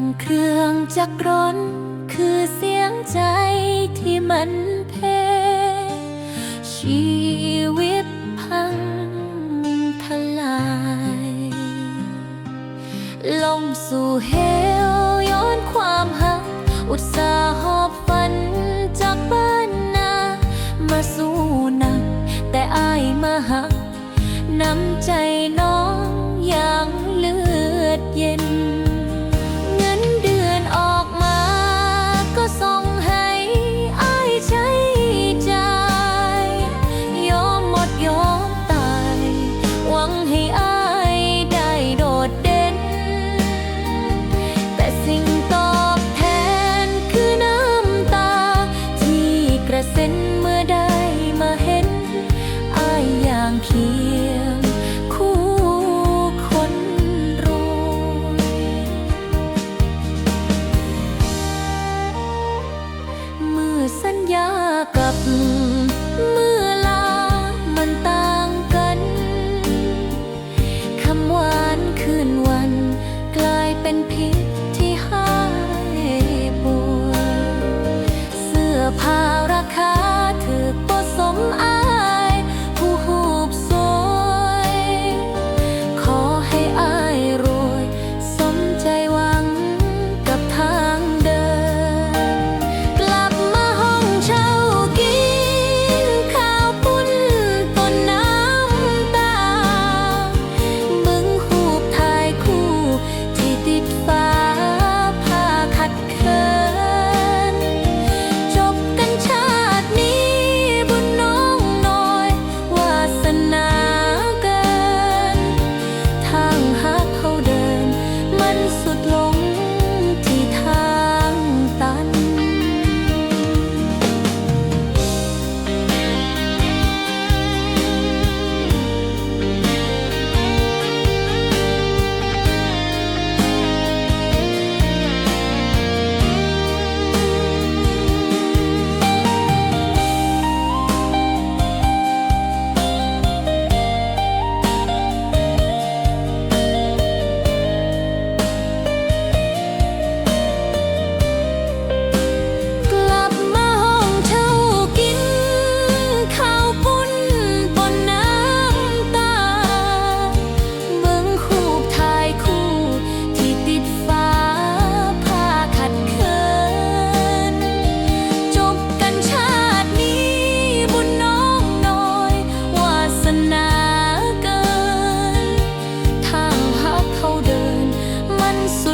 เสียงเครื่องจักรรนคือเสียงใจที่มันเพ ชีวิตพังทลายลงสู่เหวย้อนความหัก อุตสาหอบฝันจากบ้านนา มาสู้หนัก แต่อายมาหัก น้ำใจน้องางเคียง คู่คนรู้เมื่อสัญญากับเมื่อลามันต่างกันคำหวานคืนวัน กลายเป็นเพียง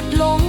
ดลง